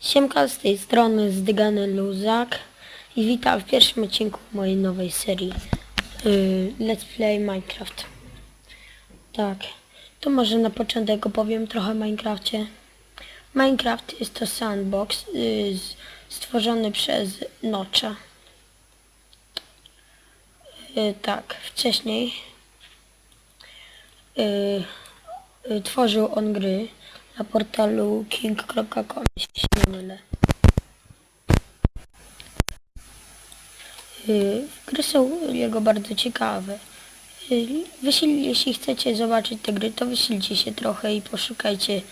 Siemka z tej strony Zdygany Luzak i witam w pierwszym odcinku mojej nowej serii yy, Let's Play Minecraft. Tak, to może na początek opowiem trochę o Minecrafcie. Minecraft jest to sandbox yy, stworzony przez Notcha. Yy, tak, wcześniej yy, yy, tworzył on gry na portalu king.com, jeśli się nie mylę. Yy, Gry są jego bardzo ciekawe. Yy, Wysil, jeśli chcecie zobaczyć te gry, to wysilcie się trochę i poszukajcie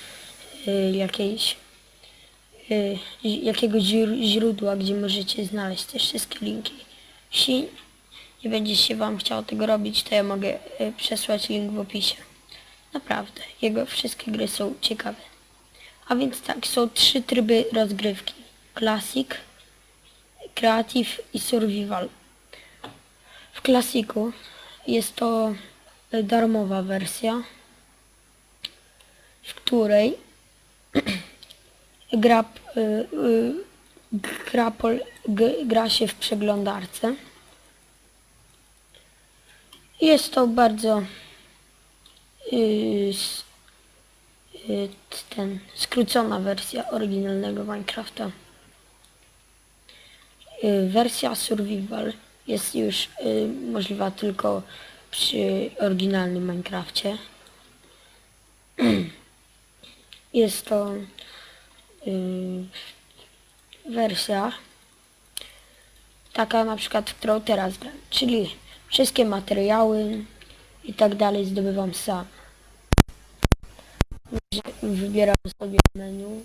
yy, jakiejś, jakiegoś źród- źródła, gdzie możecie znaleźć te wszystkie linki. Jeśli nie będzie się Wam chciało tego robić, to ja mogę przesłać link w opisie. Naprawdę, jego wszystkie gry są ciekawe. A więc tak, są trzy tryby rozgrywki. Classic, Creative i Survival. W Classicu jest to e, darmowa wersja, w której gra, y, y, gra, gra się w przeglądarce. Jest to bardzo ten skrócona wersja oryginalnego Minecrafta. Y, Wersja Survival jest już y, możliwa tylko przy oryginalnym Minecrafcie. Jest to y, wersja taka na przykład, którą teraz gram, czyli wszystkie materiały i tak dalej zdobywam sam. Wybieram sobie menu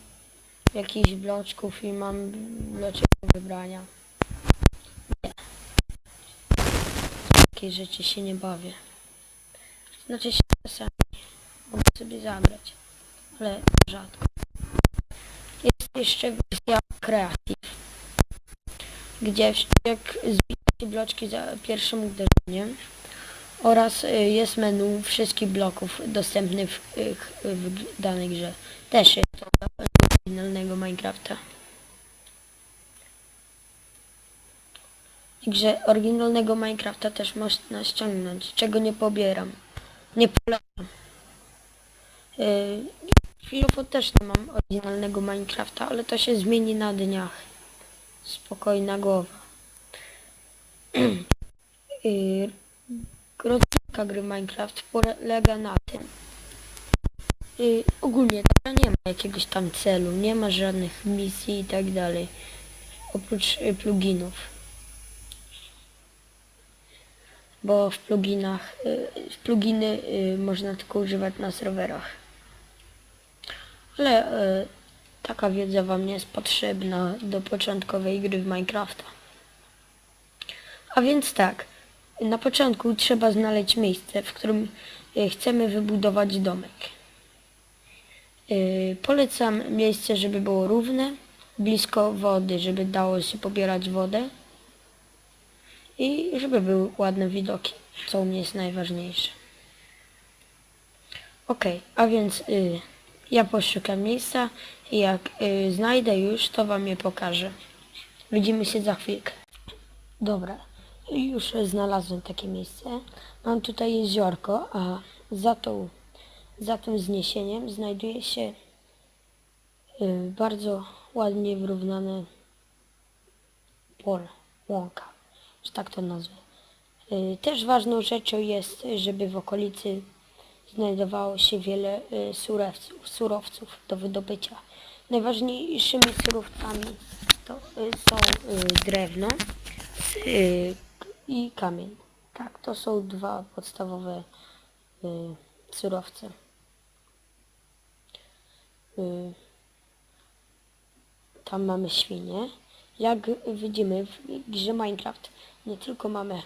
jakichś bloczków i mam bloczek do wybrania. Nie. Takie rzeczy się nie bawię. Znaczy się czasami mogę sobie zagrać, ale rzadko. Jest jeszcze wersja Creative, gdzie jak zbijacie bloczki za pierwszym uderzeniem oraz y, jest menu wszystkich bloków dostępnych w, y, w danej grze. Też jest to oryginalnego Minecrafta. Także oryginalnego Minecrafta też można ściągnąć, czego nie pobieram. Nie polecam. Chwilowo też nie mam oryginalnego Minecrafta, ale to się zmieni na dniach. Spokojna głowa. rozgrywka gry Minecraft polega na tym. Yy, ogólnie ta nie ma jakiegoś tam celu, nie ma żadnych misji i tak dalej. Oprócz y, pluginów. Bo w pluginach, y, pluginy y, można tylko używać na serwerach. Ale y, taka wiedza wam nie jest potrzebna do początkowej gry w Minecrafta. A więc tak, na początku trzeba znaleźć miejsce, w którym y, chcemy wybudować domek. Y, Polecam miejsce, żeby było równe, blisko wody, żeby dało się pobierać wodę i żeby były ładne widoki, co u mnie jest najważniejsze. Ok, a więc y, ja poszukam miejsca i jak y, znajdę już, to wam je pokażę. Widzimy się za chwilkę. Dobra, już znalazłem takie miejsce. Mam tutaj jeziorko, a za tą, za tym zniesieniem znajduje się y, bardzo ładnie wyrównane pole, łąka, że tak to nazwę. Y, Też ważną rzeczą jest, żeby w okolicy znajdowało się wiele y, surowców, surowców do wydobycia. Najważniejszymi surowcami to y, są y, drewno y, i kamień. Tak, to są dwa podstawowe surowce. Tam mamy świnie. Jak widzimy w grze Minecraft nie tylko mamy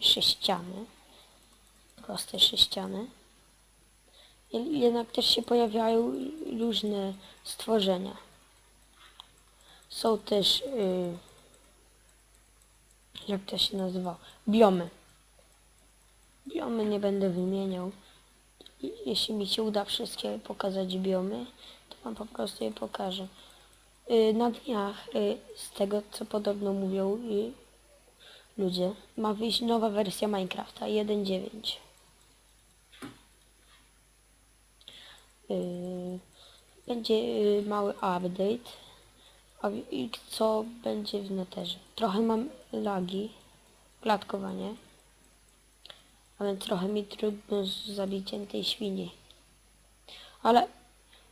sześciany, proste sześciany, je- jednak też się pojawiają różne stworzenia. Są też, y, jak to się nazywa, biomy. Biomy nie będę wymieniał. Jeśli mi się uda wszystkie pokazać biomy, to wam po prostu je pokażę. y, na dniach, y, z tego co podobno mówią y, ludzie, ma wyjść nowa wersja Minecrafta 1.9. Y, Będzie y, mały update, i co będzie w neterze. Trochę mam lagi, klatkowanie, ale trochę mi trudno z zabiciem tej świni. Ale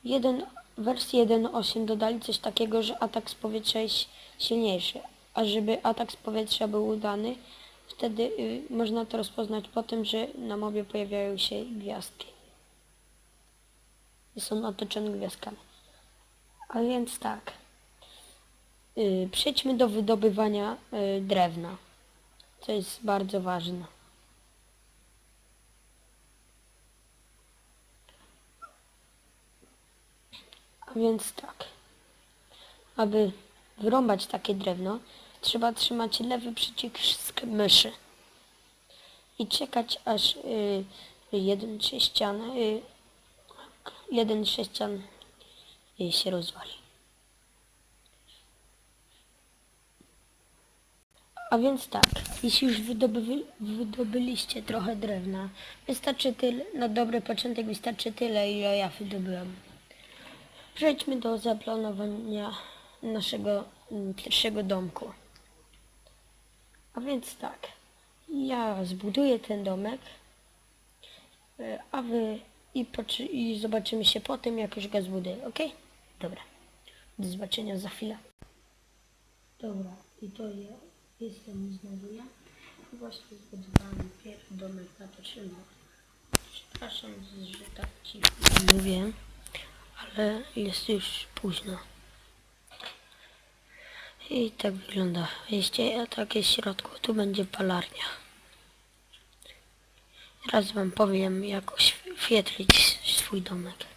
jeden, wersji 1.8 dodali coś takiego, że atak z powietrza jest silniejszy. A żeby atak z powietrza był udany, wtedy y, można to rozpoznać po tym, że na mobie pojawiają się gwiazdki. I są otoczone gwiazdkami. A więc tak. Y, przejdźmy do wydobywania y, drewna. Co jest bardzo ważne. A więc tak. Aby wyrąbać takie drewno, trzeba trzymać lewy przycisk myszy i czekać aż y, jeden sześcian y, jeden sześcian y, się rozwali. A więc tak, jeśli już wydobyli, wydobyliście trochę drewna, wystarczy tyle, na dobry początek wystarczy tyle, ile ja wydobyłem. Przejdźmy do zaplanowania naszego mm, pierwszego domku. A więc tak, ja zbuduję ten domek, y, a wy i, i zobaczymy się po tym, jak już go zbuduję, ok? Dobra, do zobaczenia za chwilę. Dobra, i to ja jestem znowu ja. Właśnie zbudowałem pierwszy domek na potrzebę. Przepraszam, że tak cicho mówię, ale jest już późno. I tak wygląda. Jeśli tak jest w środku, tu będzie palarnia. Teraz wam powiem, jak oświetlić swój domek.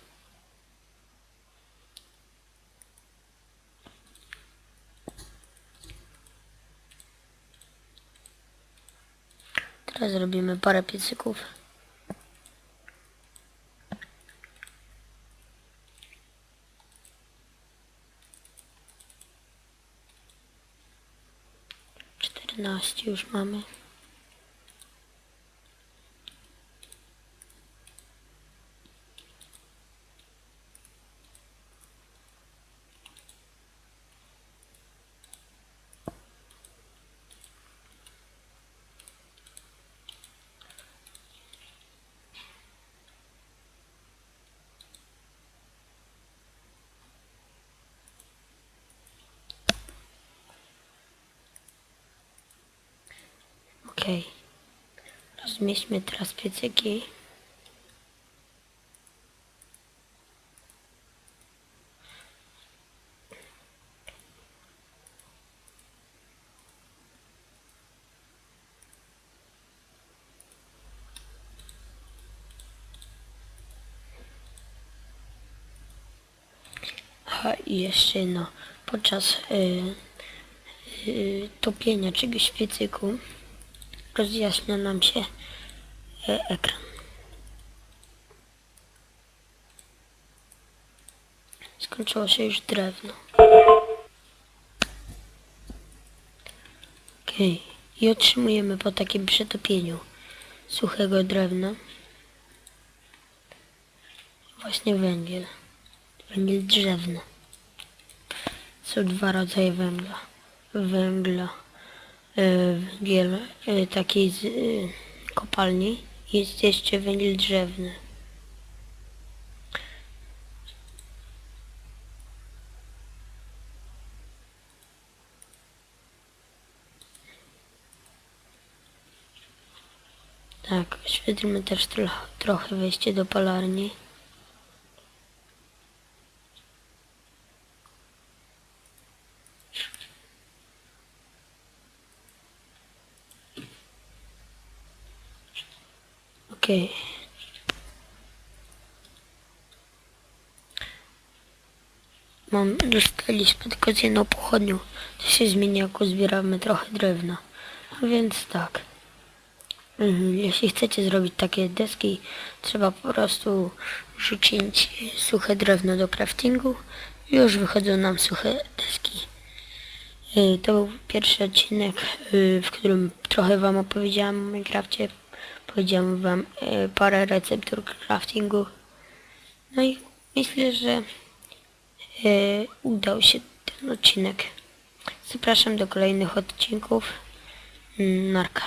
Teraz zrobimy parę piecyków. Czternaście już mamy. Okej. Rozmieśćmy teraz piecyki. I jeszcze jedno. Podczas y, y, topienia czegoś w piecyku rozjaśnia nam się e, ekran. Skończyło się już drewno. Okej. I otrzymujemy po takim przetopieniu suchego drewna właśnie węgiel. Węgiel drzewny. Są dwa rodzaje węgla. Węgla węgiel e, takiej z e, kopalni. Jest jeszcze węgiel drzewny. Tak, oświetlimy też trochę wejście do palarni. Okej. Mam, dostaliśmy tylko z jedną pochodnią. To się zmienia, jak uzbieramy trochę drewna. A więc tak. Mhm, Jeśli chcecie zrobić takie deski, trzeba po prostu rzucić suche drewno do craftingu Już wychodzą nam suche deski. Y, To był pierwszy odcinek, y, w którym trochę wam opowiedziałam o Minecrafcie. Powiedziałam wam y, parę receptur craftingu. No i myślę, że y, udał się ten odcinek. Zapraszam do kolejnych odcinków. Mm, Narka.